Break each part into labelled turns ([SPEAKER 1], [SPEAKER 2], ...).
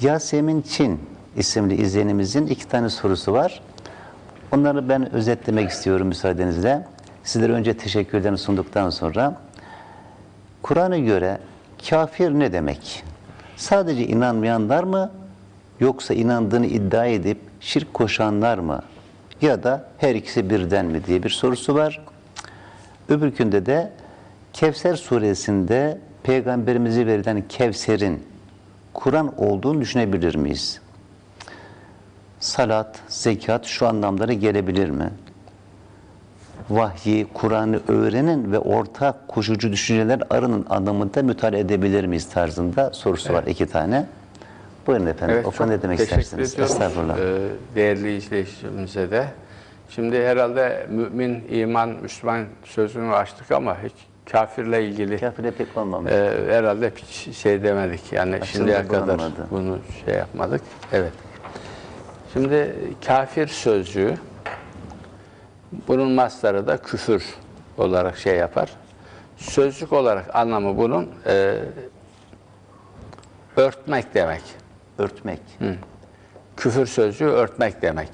[SPEAKER 1] Yasemin Çin isimli izleyenimizin iki tane sorusu var. Onları ben özetlemek istiyorum müsaadenizle. Sizlere önce teşekkürlerimi sunduktan sonra. Kur'an'a göre kafir ne demek? Sadece inanmayanlar mı? Yoksa inandığını iddia edip şirk koşanlar mı? Ya da her ikisi birden mi diye bir sorusu var. Öbürkünde de Kevser suresinde peygamberimize verilen Kevser'in Kur'an olduğunu düşünebilir miyiz? Salat, zekat şu anlamlara gelebilir mi? Vahyi, Kur'an'ı öğrenin ve ortak koşucu düşünceler arının anlamında müteala edebilir miyiz tarzında sorusu var iki tane. Buyurun efendim.
[SPEAKER 2] Evet,
[SPEAKER 1] o konuda ne demek istersiniz?
[SPEAKER 2] ediyoruz,
[SPEAKER 1] Estağfurullah.
[SPEAKER 2] e, değerli izleyicilerimize de. Şimdi herhalde mümin, iman, Müslüman sözünü açtık ama hiç kafirle ilgili
[SPEAKER 1] Kafire pek olmamış.
[SPEAKER 2] e, herhalde hiç şey demedik. Yani
[SPEAKER 1] Açılımda
[SPEAKER 2] şimdiye kadar
[SPEAKER 1] bulunmadı.
[SPEAKER 2] bunu şey yapmadık. Evet. Şimdi kafir sözcüğü bunun mastarı da küfür olarak şey yapar. Sözcük olarak anlamı bunun e, örtmek demek.
[SPEAKER 1] Örtmek.
[SPEAKER 2] Küfür sözcüğü örtmek demek.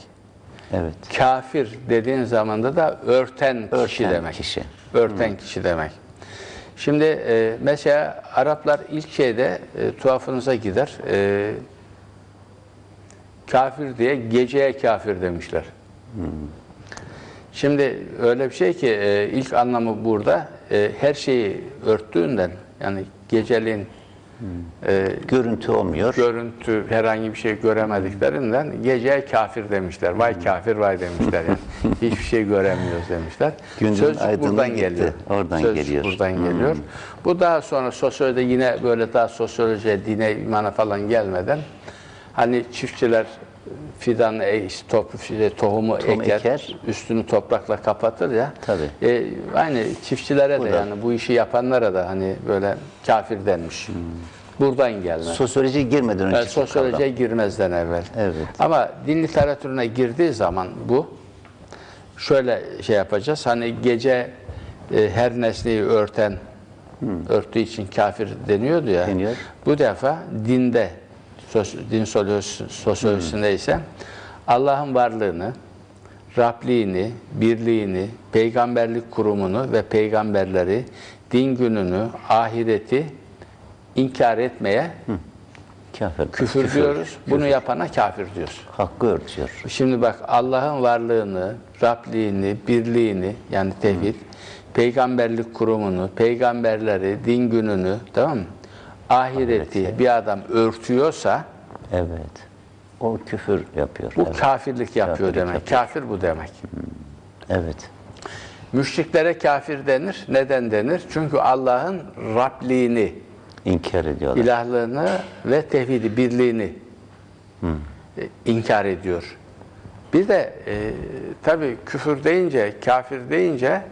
[SPEAKER 1] Evet.
[SPEAKER 2] Kafir dediğin zamanda da örten kişi
[SPEAKER 1] Örten
[SPEAKER 2] demek.
[SPEAKER 1] kişi.
[SPEAKER 2] Örten kişi demek. Şimdi e, mesela Araplar ilk şeyde e, tuhafınıza gider. E, kafir diye geceye kafir demişler. Şimdi öyle bir şey ki e, ilk anlamı burada e, her şeyi örttüğünden yani geceliğin e,
[SPEAKER 1] Görüntü olmuyor.
[SPEAKER 2] görüntü herhangi bir şey göremediklerinden geceye kafir demişler. Vay kafir vay demişler yani. Hiçbir şey göremiyoruz demişler. Sözcük
[SPEAKER 1] aydınlığı
[SPEAKER 2] buradan
[SPEAKER 1] gitti.
[SPEAKER 2] geliyor.
[SPEAKER 1] Oradan
[SPEAKER 2] Sözcük
[SPEAKER 1] geliyor.
[SPEAKER 2] buradan
[SPEAKER 1] Hmm.
[SPEAKER 2] geliyor. Bu daha sonra sosyolojide yine böyle daha sosyolojiye, dine, imana falan gelmeden hani çiftçiler fidan, e, topu, tohumu
[SPEAKER 1] Tohum
[SPEAKER 2] eker,
[SPEAKER 1] eker.
[SPEAKER 2] üstünü toprakla kapatır ya.
[SPEAKER 1] Tabii.
[SPEAKER 2] E, aynı çiftçilere
[SPEAKER 1] Bu
[SPEAKER 2] de yani bu işi yapanlara da hani böyle kafir denmiş.
[SPEAKER 1] Hmm.
[SPEAKER 2] Buradan gelme.
[SPEAKER 1] Sosyoloji girmeden önce
[SPEAKER 2] Yani sosyolojiye girmezden evvel.
[SPEAKER 1] Evet.
[SPEAKER 2] Ama din literatürüne girdiği zaman bu şöyle şey yapacağız. Hani gece e, her nesneyi örten örttüğü için kafir deniyordu ya.
[SPEAKER 1] Hmm. Deniyor.
[SPEAKER 2] Bu defa dinde sos- din sosyolojisi- sosyolojisinde
[SPEAKER 1] Hmm.
[SPEAKER 2] ise Allah'ın varlığını, Rabliğini, birliğini, peygamberlik kurumunu ve peygamberleri, din gününü, ahireti inkar etmeye
[SPEAKER 1] Kafir.
[SPEAKER 2] küfür, diyoruz. Bunu yapana kafir diyoruz.
[SPEAKER 1] Hakkı örtüyor.
[SPEAKER 2] Şimdi bak Allah'ın varlığını, Rabliğini, birliğini yani tevhid, peygamberlik kurumunu, peygamberleri, din gününü tamam mı? Ahireti bir adam örtüyorsa
[SPEAKER 1] Evet. O küfür yapıyor.
[SPEAKER 2] bu
[SPEAKER 1] evet.
[SPEAKER 2] kafirlik yapıyor
[SPEAKER 1] Kafirlik
[SPEAKER 2] demek.
[SPEAKER 1] yapıyor.
[SPEAKER 2] Kafir bu demek.
[SPEAKER 1] evet.
[SPEAKER 2] Müşriklere kafir denir. Neden denir? Çünkü Allah'ın Rabliğini,
[SPEAKER 1] İnkar ediyorlar.
[SPEAKER 2] ilahlığını ve tevhidi, birliğini e, inkar ediyor. Bir de e, tabii küfür deyince, kafir deyince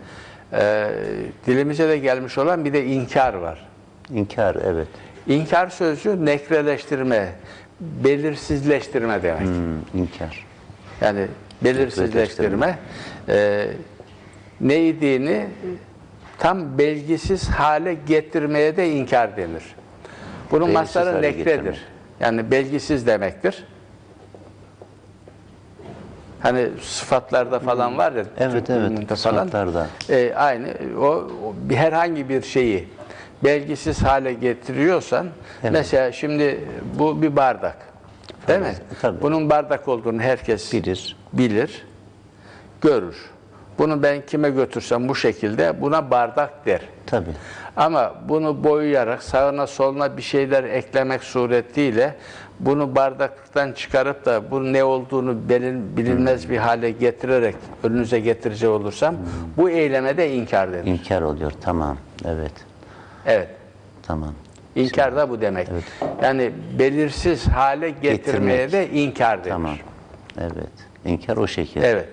[SPEAKER 2] e, dilimize de gelmiş olan bir de inkar var.
[SPEAKER 1] İnkar evet.
[SPEAKER 2] İnkar sözcüğü nekreleştirme, belirsizleştirme demek.
[SPEAKER 1] Hmm, inkar.
[SPEAKER 2] Yani belirsizleştirme e, neydiğini tam belgisiz hale getirmeye de inkar denir. Bunun
[SPEAKER 1] Belgisiz
[SPEAKER 2] mastarı nekredir.
[SPEAKER 1] getirme.
[SPEAKER 2] Yani belgisiz demektir. Hani sıfatlarda falan var ya.
[SPEAKER 1] Evet, evet,
[SPEAKER 2] dilinde
[SPEAKER 1] sıfatlarda.
[SPEAKER 2] E, aynı o, o herhangi bir şeyi belgisiz hale getiriyorsan
[SPEAKER 1] Evet.
[SPEAKER 2] mesela şimdi bu bir bardak. Değil mi?
[SPEAKER 1] tabii.
[SPEAKER 2] Bunun bardak olduğunu herkes
[SPEAKER 1] Bilir.
[SPEAKER 2] bilir, görür. Bunu ben kime götürsem bu şekilde buna bardak der.
[SPEAKER 1] Tabii.
[SPEAKER 2] Ama bunu boyayarak sağına soluna bir şeyler eklemek suretiyle bunu bardaklıktan çıkarıp da bunun ne olduğunu belin, bilinmez bir hale getirerek önünüze getirecek olursam bu eyleme de inkar denir.
[SPEAKER 1] İnkar oluyor. Tamam. Evet.
[SPEAKER 2] Evet.
[SPEAKER 1] Tamam.
[SPEAKER 2] İnkar da bu demek. Yani belirsiz hale getirmeye
[SPEAKER 1] Getirmek.
[SPEAKER 2] de inkar denir.
[SPEAKER 1] Tamam. Evet. İnkar o şekilde.
[SPEAKER 2] Evet.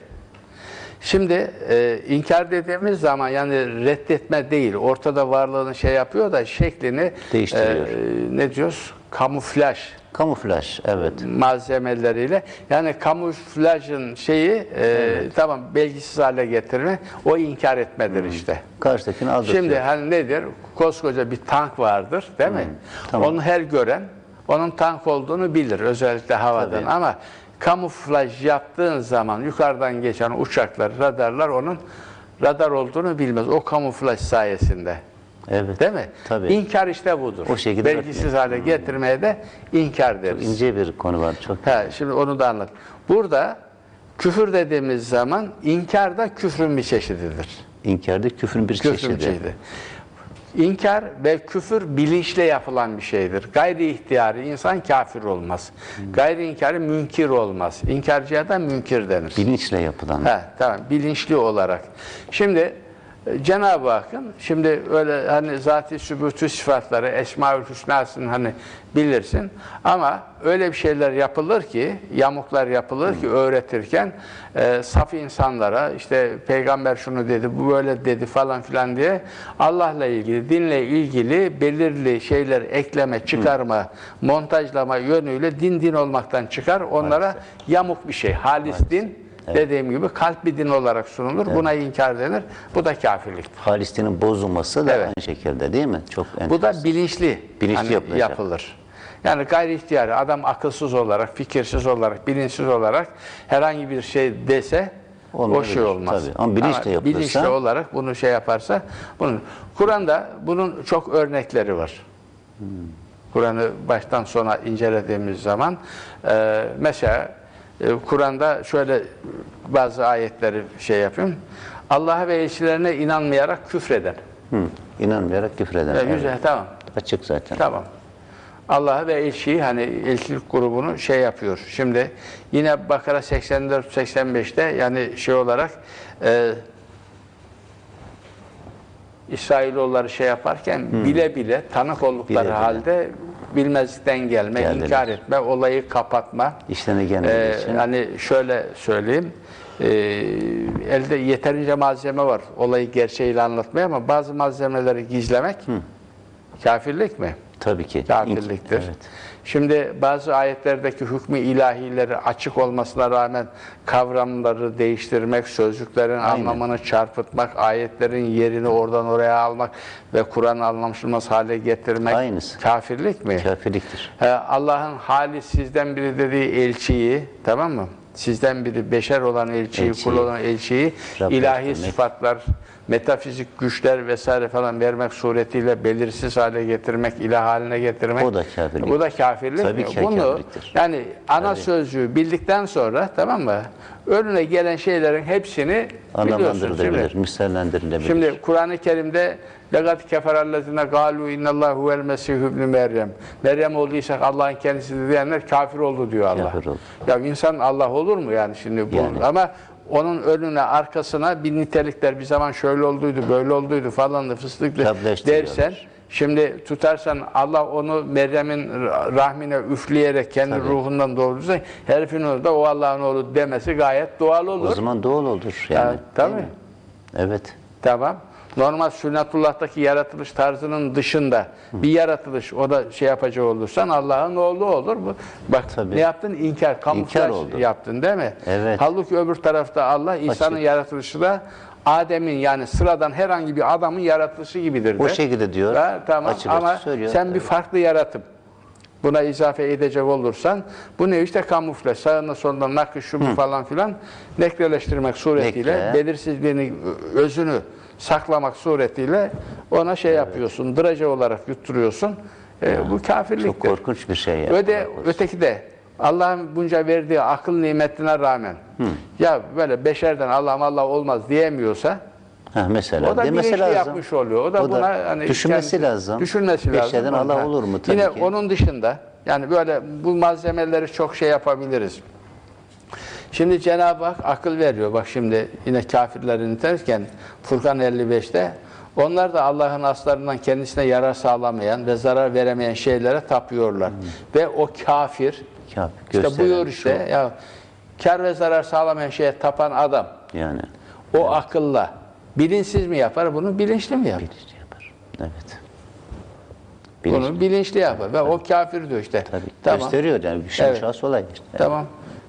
[SPEAKER 2] Şimdi e, inkar dediğimiz zaman yani reddetme değil, ortada varlığını şey yapıyor da şeklini
[SPEAKER 1] Değiştiriyor.
[SPEAKER 2] e, ne diyoruz? Kamuflaj
[SPEAKER 1] Kamuflaj. Evet.
[SPEAKER 2] malzemeleriyle. Yani kamuflajın şeyi e, tamam belgisiz hale getirme, o inkar etmedir işte.
[SPEAKER 1] Karşıdakini aldatıyor.
[SPEAKER 2] Şimdi hani nedir? Koskoca bir tank vardır değil mi?
[SPEAKER 1] tamam.
[SPEAKER 2] Onu her gören onun tank olduğunu bilir özellikle havadan
[SPEAKER 1] Tabii.
[SPEAKER 2] ama kamuflaj yaptığın zaman yukarıdan geçen uçaklar, radarlar onun radar olduğunu bilmez. O kamuflaj sayesinde.
[SPEAKER 1] Evet.
[SPEAKER 2] Değil mi?
[SPEAKER 1] Tabii.
[SPEAKER 2] İnkar işte budur.
[SPEAKER 1] O şekilde
[SPEAKER 2] Belgisiz hale getirmeye de inkar deriz.
[SPEAKER 1] İnce bir konu var. Çok
[SPEAKER 2] Ha, şimdi onu da anlat. Burada küfür dediğimiz zaman inkar da küfrün bir çeşididir.
[SPEAKER 1] inkarda küfrün bir
[SPEAKER 2] Küfrün bir
[SPEAKER 1] çeşidi.
[SPEAKER 2] çeşidi. İnkar ve küfür bilinçle yapılan bir şeydir. Gayri ihtiyari insan kafir olmaz. Gayri inkari münkir olmaz. İnkarcıya da münkir denir.
[SPEAKER 1] Bilinçle yapılan.
[SPEAKER 2] Ha, tamam bilinçli olarak. Şimdi Cenab-ı Hakk'ın şimdi öyle hani zati sübutu sıfatları Esmaül Hüsna'sın hani bilirsin. Ama öyle bir şeyler yapılır ki yamuklar yapılır ki öğretirken e, saf insanlara işte peygamber şunu dedi bu böyle dedi falan filan diye Allah'la ilgili dinle ilgili belirli şeyler ekleme çıkarma montajlama yönüyle din din olmaktan çıkar. Onlara yamuk bir şey. Halis din Dediğim gibi kalp bir din olarak sunulur. Buna inkar denir. Bu da kafirliktir.
[SPEAKER 1] Halisliğinin bozulması da
[SPEAKER 2] Evet.
[SPEAKER 1] aynı şekilde değil mi? Çok
[SPEAKER 2] Bu da bilinçli,
[SPEAKER 1] Bilinçli
[SPEAKER 2] hani
[SPEAKER 1] yapılacak.
[SPEAKER 2] yapılır. Yani gayri ihtiyari adam akılsız olarak, fikirsiz olarak, bilinçsiz olarak herhangi bir şey dese o
[SPEAKER 1] Olmayabilir,
[SPEAKER 2] şey olmaz.
[SPEAKER 1] tabii. Ama bilinçle yapılırsa-
[SPEAKER 2] bilinçli olarak bunu şey yaparsa bunun Kur'an'da bunun çok örnekleri var. Kur'an'ı baştan sona incelediğimiz zaman e, mesela Kur'an'da şöyle bazı ayetleri şey yapayım. Allah'a ve elçilerine inanmayarak küfreden.
[SPEAKER 1] Hı, inanmayarak küfreden.
[SPEAKER 2] E,
[SPEAKER 1] Evet.
[SPEAKER 2] güzel tamam.
[SPEAKER 1] Açık zaten.
[SPEAKER 2] Tamam. Allah'a ve elçiyi hani elçilik grubunu şey yapıyor. Şimdi yine Bakara 84-85'te yani şey olarak e, İsrailoğulları şey yaparken bile bile tanık oldukları
[SPEAKER 1] Bile bile.
[SPEAKER 2] Bilmezlikten gelme,
[SPEAKER 1] Geldiler.
[SPEAKER 2] inkar etme, olayı kapatma.
[SPEAKER 1] İşlerine gelmediği
[SPEAKER 2] Ee,
[SPEAKER 1] için.
[SPEAKER 2] hani şöyle söyleyeyim. Ee, elde yeterince malzeme var olayı gerçeğiyle anlatmaya ama bazı malzemeleri gizlemek kafirlik mi?
[SPEAKER 1] Tabii ki.
[SPEAKER 2] Kafirliktir.
[SPEAKER 1] Evet.
[SPEAKER 2] Şimdi bazı ayetlerdeki hükmü ilahileri açık olmasına rağmen kavramları değiştirmek, sözcüklerin anlamını çarpıtmak, ayetlerin yerini oradan oraya almak ve Kur'an anlaşılmaz hale getirmek
[SPEAKER 1] Aynısı.
[SPEAKER 2] kafirlik mi?
[SPEAKER 1] Kafirliktir.
[SPEAKER 2] He, Allah'ın hali sizden biri dediği elçiyi, tamam mı? Sizden biri beşer olan elçiyi,
[SPEAKER 1] Elçiyi,
[SPEAKER 2] kul olan elçiyi,
[SPEAKER 1] Rab
[SPEAKER 2] ilahi
[SPEAKER 1] göstermek.
[SPEAKER 2] sıfatlar, metafizik güçler vesaire falan vermek suretiyle belirsiz hale getirmek, ilah haline getirmek.
[SPEAKER 1] O da kafirlik.
[SPEAKER 2] Bu da kafirlik
[SPEAKER 1] Tabii ki
[SPEAKER 2] Bunu
[SPEAKER 1] kafirliktir.
[SPEAKER 2] yani ana sözcüğü bildikten sonra tamam mı? Önüne gelen şeylerin hepsini biliyorsun. Şimdi,
[SPEAKER 1] misallendirilebilir.
[SPEAKER 2] Şimdi Kur'an-ı Kerim'de legat keferallezine galu innallahu huvel mesih ibn Meryem. Meryem olduysak Allah'ın kendisidir diyenler kafir oldu diyor Allah.
[SPEAKER 1] Kafir oldu.
[SPEAKER 2] Ya insan Allah olur mu yani şimdi bu?
[SPEAKER 1] Yani.
[SPEAKER 2] Ama onun önüne arkasına bir nitelikler bir zaman şöyle olduydu, böyle olduydu falan da fıstıklı dersen Şimdi tutarsan Allah onu Meryem'in rahmine üfleyerek kendi
[SPEAKER 1] Tabii.
[SPEAKER 2] ruhundan doğurduysa herifin onu da o Allah'ın oğlu demesi gayet doğal olur.
[SPEAKER 1] o zaman doğal olur yani.
[SPEAKER 2] Ha, tabii.
[SPEAKER 1] Evet.
[SPEAKER 2] Tamam. Normal sünnetullah'taki yaratılış tarzının dışında bir yaratılış o da şey yapacak olursan Allah'ın oğlu olur. Bu Bak
[SPEAKER 1] Tabii.
[SPEAKER 2] ne yaptın? İnkar, kamuflaj
[SPEAKER 1] İnkar oldu.
[SPEAKER 2] yaptın değil mi?
[SPEAKER 1] Evet.
[SPEAKER 2] Halbuki öbür tarafta Allah İsa'nın
[SPEAKER 1] Açık.
[SPEAKER 2] yaratılışı da Adem'in yani sıradan herhangi bir adamın yaratılışı gibidir.
[SPEAKER 1] O
[SPEAKER 2] de.
[SPEAKER 1] şekilde diyor.
[SPEAKER 2] Ha, tamam
[SPEAKER 1] Açık
[SPEAKER 2] ama
[SPEAKER 1] açık söylüyor.
[SPEAKER 2] sen bir
[SPEAKER 1] Evet.
[SPEAKER 2] farklı yaratım. Buna izafe edecek olursan bu ne işte kamufle sağına soluna nakış şu bu falan filan nekreleştirmek suretiyle
[SPEAKER 1] Nekre.
[SPEAKER 2] belirsizliğini özünü saklamak suretiyle ona şey yapıyorsun draje olarak yutturuyorsun. E, bu kafirliktir.
[SPEAKER 1] Çok korkunç bir şey ya.
[SPEAKER 2] Öde, öteki de Allah'ın bunca verdiği akıl nimetine rağmen ya böyle beşerden Allah'ım Allah olmaz diyemiyorsa
[SPEAKER 1] Ha, mesela
[SPEAKER 2] o da
[SPEAKER 1] demesi lazım.
[SPEAKER 2] yapmış oluyor. O da
[SPEAKER 1] O da
[SPEAKER 2] buna hani
[SPEAKER 1] düşünmesi
[SPEAKER 2] kendisi-
[SPEAKER 1] lazım.
[SPEAKER 2] Düşünmesi lazım.
[SPEAKER 1] Beşerden Allah olur mu? Tabii
[SPEAKER 2] Yine
[SPEAKER 1] ki.
[SPEAKER 2] onun dışında yani böyle bu malzemeleri çok şey yapabiliriz. Şimdi Cenab-ı Hak akıl veriyor. Bak şimdi yine kafirlerin derken Furkan 55'te onlar da Allah'ın aslarından kendisine yarar sağlamayan ve zarar veremeyen şeylere tapıyorlar. Ve o kafir
[SPEAKER 1] Kafir,
[SPEAKER 2] işte buyur işte ya kar ve zarar sağlamayan şeye tapan adam
[SPEAKER 1] şu, yani
[SPEAKER 2] o akılla bilinçsiz mi yapar bunu bilinçli mi yapar?
[SPEAKER 1] bilinçli yapar. Evet. Bilinç,
[SPEAKER 2] Bunu bilinçli yapar ve o kafir diyor işte.
[SPEAKER 1] tabii.
[SPEAKER 2] Tamam.
[SPEAKER 1] Gösteriyor yani. Şimdi
[SPEAKER 2] Evet.
[SPEAKER 1] olay işte.
[SPEAKER 2] Tamam.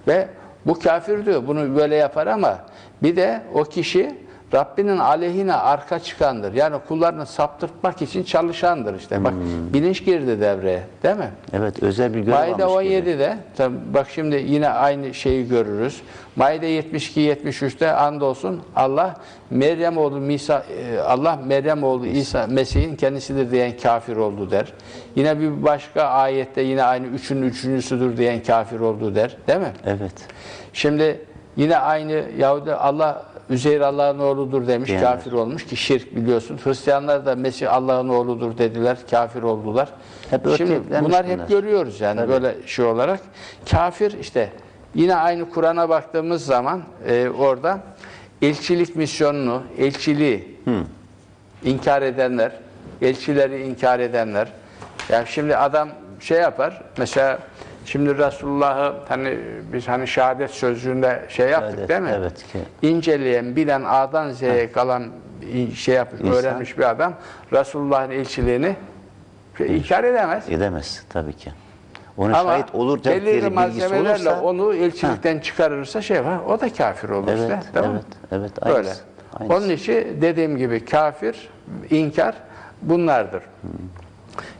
[SPEAKER 2] Ve bu kafir diyor. Bunu böyle yapar ama bir de o kişi Rabbinin aleyhine arka çıkandır. Yani kullarını saptırtmak için çalışandır işte. Bak bilinç girdi devreye değil mi?
[SPEAKER 1] Evet özel bir görev
[SPEAKER 2] Maide
[SPEAKER 1] almış gibi.
[SPEAKER 2] 17'de tabi bak şimdi yine aynı şeyi görürüz. Maide 72 73'te andolsun Allah Meryem oğlu Misa e, Allah Meryem oğlu İsa Mesih'in kendisidir diyen kafir oldu der. Yine bir başka ayette yine aynı üçünün üçüncüsüdür diyen kafir oldu der. Değil mi?
[SPEAKER 1] Evet.
[SPEAKER 2] Şimdi yine aynı Yahudi Allah Üzeyr Allah'ın oğludur demiş,
[SPEAKER 1] Diyenler.
[SPEAKER 2] kafir olmuş ki şirk biliyorsun. Hristiyanlar da Mesih Allah'ın oğludur dediler, kafir oldular.
[SPEAKER 1] Hep
[SPEAKER 2] Şimdi bunlar
[SPEAKER 1] bunlar.
[SPEAKER 2] hep görüyoruz yani böyle şey olarak. Kafir işte yine aynı Kur'an'a baktığımız zaman e, orada elçilik misyonunu, elçiliği inkar edenler, elçileri inkar edenler. Yani şimdi adam şey yapar. Mesela şimdi Resulullah'ı hani biz hani şehadet sözcüğünde şey yaptık
[SPEAKER 1] Şehadet,
[SPEAKER 2] değil mi?
[SPEAKER 1] evet ki.
[SPEAKER 2] İnceleyen, bilen A'dan Z'ye kalan şey yapmış,
[SPEAKER 1] İnsan.
[SPEAKER 2] öğrenmiş bir adam Resulullah'ın elçiliğini inkar edemez.
[SPEAKER 1] Edemez tabii ki. Ona
[SPEAKER 2] Ama
[SPEAKER 1] şahit olacak
[SPEAKER 2] belirli malzemelerle
[SPEAKER 1] olursa
[SPEAKER 2] onu elçilikten çıkarırsa şey var, o da kafir olur
[SPEAKER 1] Evet,
[SPEAKER 2] işte. Mı?
[SPEAKER 1] evet, evet, aynısı,
[SPEAKER 2] Böyle.
[SPEAKER 1] aynısı.
[SPEAKER 2] Onun için dediğim gibi kafir, inkar bunlardır.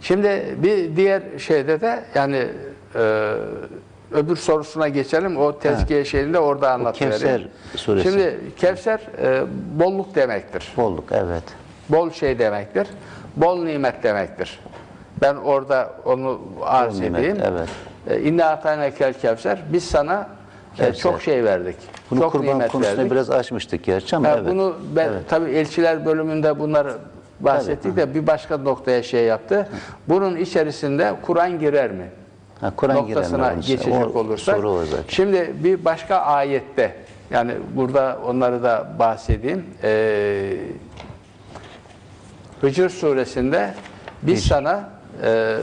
[SPEAKER 2] Şimdi bir diğer şeyde de yani e, öbür sorusuna geçelim. O tezkiye şeyinde orada anlatıvereyim.
[SPEAKER 1] Kevser suresi.
[SPEAKER 2] Şimdi Kevser e, bolluk demektir.
[SPEAKER 1] bolluk evet.
[SPEAKER 2] Bol şey demektir. Bol nimet demektir. Ben orada onu arz
[SPEAKER 1] Bol nimet,
[SPEAKER 2] edeyim.
[SPEAKER 1] evet.
[SPEAKER 2] E, İnne atayna kel kevser. Biz sana e,
[SPEAKER 1] Kevser.
[SPEAKER 2] çok şey verdik.
[SPEAKER 1] Bunu
[SPEAKER 2] çok
[SPEAKER 1] kurban
[SPEAKER 2] nimet
[SPEAKER 1] konusunda
[SPEAKER 2] verdik.
[SPEAKER 1] biraz açmıştık gerçi ama
[SPEAKER 2] Ha,
[SPEAKER 1] evet.
[SPEAKER 2] Bunu ben
[SPEAKER 1] Evet.
[SPEAKER 2] tabii elçiler bölümünde bunları bahsettik de bir başka noktaya şey yaptı. Bunun içerisinde Kur'an girer mi?
[SPEAKER 1] Kur'an
[SPEAKER 2] noktasına geçecek olursak. Şimdi bir başka ayette yani burada onları da bahsedeyim. Ee, Hicr suresinde biz sana e,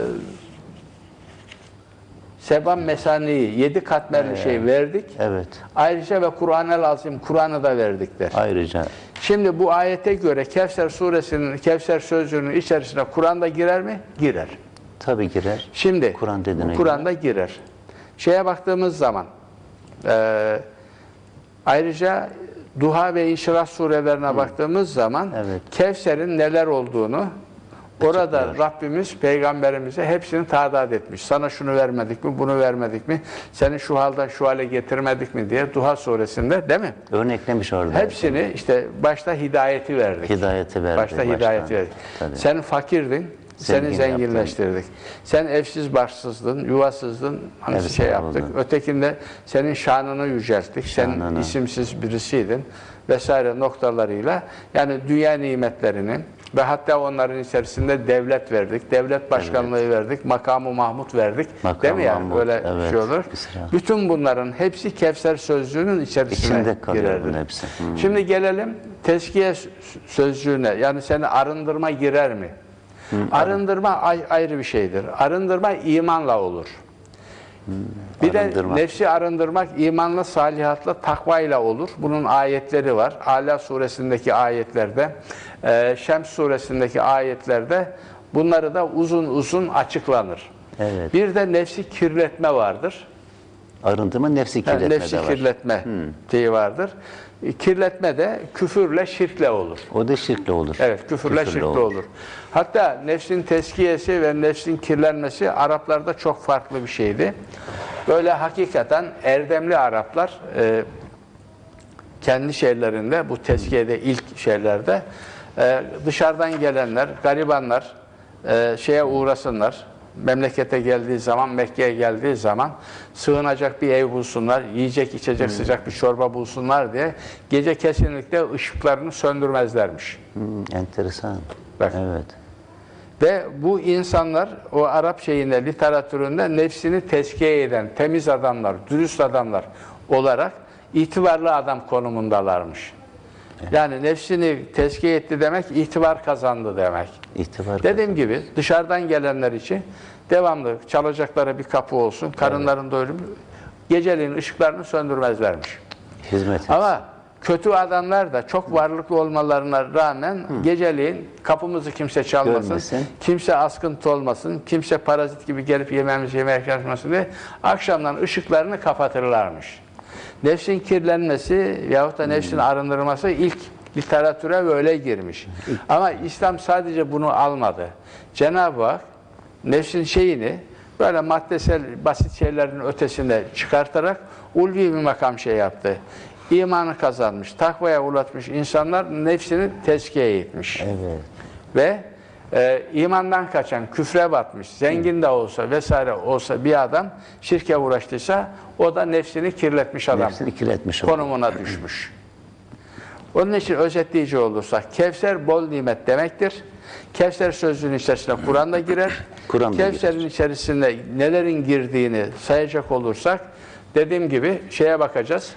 [SPEAKER 2] Seban Mesani'yi yedi katmerli şey verdik.
[SPEAKER 1] Evet.
[SPEAKER 2] Ayrıca ve Kur'an-ı Lazim Kur'an'ı da verdik der.
[SPEAKER 1] Ayrıca
[SPEAKER 2] Şimdi bu ayete göre Kevser suresinin Kevser sözcüğünün içerisine Kur'an'da girer mi? Girer.
[SPEAKER 1] Tabii girer.
[SPEAKER 2] Şimdi
[SPEAKER 1] Kur'an dediğine
[SPEAKER 2] Kur'an'da girer. Şeye baktığımız zaman e, ayrıca Duha ve İnşirah surelerine baktığımız zaman
[SPEAKER 1] Evet.
[SPEAKER 2] Kevser'in neler olduğunu orada. Rabbimiz peygamberimize hepsini tadat etmiş. Sana şunu vermedik mi, bunu vermedik mi, seni şu halden şu hale getirmedik mi diye Duha suresinde değil mi?
[SPEAKER 1] Örneklemiş orada.
[SPEAKER 2] Hepsini işte başta hidayeti verdik.
[SPEAKER 1] Hidayeti verdik.
[SPEAKER 2] Başta hidayeti verdik.
[SPEAKER 1] Tabii.
[SPEAKER 2] Sen fakirdin, seni zenginleştirdik. Sen evsiz barksızdın, yuvasızdın, hani
[SPEAKER 1] Evet,
[SPEAKER 2] şey yaptık.
[SPEAKER 1] oldu.
[SPEAKER 2] Ötekinde senin şanını yücelttik. Sen
[SPEAKER 1] Şanını.
[SPEAKER 2] isimsiz birisiydin vesaire noktalarıyla yani dünya nimetlerini ve hatta onların içerisinde devlet verdik, devlet başkanlığı verdik, makamı Mahmut verdik.
[SPEAKER 1] Makamı
[SPEAKER 2] Değil mi yani?
[SPEAKER 1] Mahmut,
[SPEAKER 2] Böyle
[SPEAKER 1] evet.
[SPEAKER 2] şey olur.
[SPEAKER 1] İsra.
[SPEAKER 2] Bütün bunların hepsi Kevser sözlüğünün içerisine
[SPEAKER 1] İçinde bunun hepsi. Hmm.
[SPEAKER 2] Şimdi gelelim tezkiye sözcüğüne. Yani seni arındırma girer mi? Arındırma ay- ayrı bir şeydir. Arındırma imanla olur. Bir de
[SPEAKER 1] arındırmak.
[SPEAKER 2] nefsi arındırmak imanla, salihatla, takvayla olur. Bunun ayetleri var. Ala suresindeki ayetlerde, e, Şems suresindeki ayetlerde bunları da uzun uzun açıklanır.
[SPEAKER 1] Evet.
[SPEAKER 2] Bir de nefsi kirletme vardır.
[SPEAKER 1] Arındırma nefsi
[SPEAKER 2] Yani
[SPEAKER 1] kirletme
[SPEAKER 2] nefsi
[SPEAKER 1] de var.
[SPEAKER 2] kirletme şeyi vardır. E, Kirletme de küfürle, şirkle olur.
[SPEAKER 1] O da şirkle olur.
[SPEAKER 2] Evet, küfürle, şirkle olur. Hatta nefsin teskiyesi ve nefsin kirlenmesi Araplarda çok farklı bir şeydi. Böyle hakikaten erdemli Araplar e, kendi şeylerinde, bu tezkiyede ilk şeylerde e, dışarıdan gelenler, garibanlar e, şeye uğrasınlar. Memlekete geldiği zaman, Mekke'ye geldiği zaman sığınacak bir ev bulsunlar, yiyecek içecek sıcak bir çorba bulsunlar diye gece kesinlikle ışıklarını söndürmezlermiş.
[SPEAKER 1] Hmm, enteresan.
[SPEAKER 2] Bak.
[SPEAKER 1] Evet.
[SPEAKER 2] Ve bu insanlar o Arap şeyinde, literatüründe nefsini tezkiye eden temiz adamlar, dürüst adamlar olarak itibarlı adam konumundalarmış. Yani nefsini tezkiye etti demek, itibar kazandı demek.
[SPEAKER 1] İtibar.
[SPEAKER 2] Dediğim gibi dışarıdan gelenler için devamlı çalacakları bir kapı olsun, karınların doyurup geceliğin ışıklarını söndürmezlermiş.
[SPEAKER 1] Hizmet et.
[SPEAKER 2] Ama kötü adamlar da çok varlıklı olmalarına rağmen geceliğin kapımızı kimse çalmasın,
[SPEAKER 1] Görmesin.
[SPEAKER 2] kimse askıntı olmasın, kimse parazit gibi gelip yememizi yemeye çalışmasın diye akşamdan ışıklarını kapatırlarmış. Nefsin kirlenmesi yahut da nefsin arındırılması ilk Literatüre böyle girmiş. Ama İslam sadece bunu almadı. Cenab-ı Hak nefsin şeyini böyle maddesel basit şeylerin ötesinde çıkartarak ulvi bir makam şey yaptı. İmanı kazanmış, takvaya ulaşmış insanlar nefsini tezkiye etmiş.
[SPEAKER 1] Evet.
[SPEAKER 2] Ve e, imandan kaçan, küfre batmış, zengin de olsa vesaire olsa bir adam şirke uğraştıysa o da nefsini kirletmiş adam.
[SPEAKER 1] Nefsini kirletmiş.
[SPEAKER 2] Konumuna düşmüş. Onun için özetleyici olursak Kevser bol nimet demektir. Kevser sözlüğünün içerisine Kur'an da girer.
[SPEAKER 1] Kur'an
[SPEAKER 2] Kevser'in içerisinde nelerin girdiğini sayacak olursak dediğim gibi şeye bakacağız.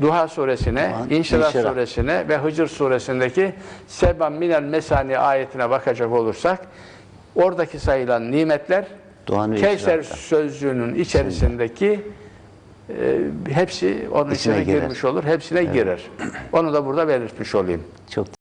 [SPEAKER 2] Duha suresine,
[SPEAKER 1] Duha,
[SPEAKER 2] İnşirah
[SPEAKER 1] İnşirah.
[SPEAKER 2] suresine ve Hıcr suresindeki Sebban minel mesani ayetine bakacak olursak oradaki sayılan nimetler
[SPEAKER 1] ve
[SPEAKER 2] Kevser sözlüğünün içerisindeki e, hepsi onun
[SPEAKER 1] İçine
[SPEAKER 2] içine girmiş olur. Hepsine girer. Onu da burada belirtmiş olayım.
[SPEAKER 1] Çok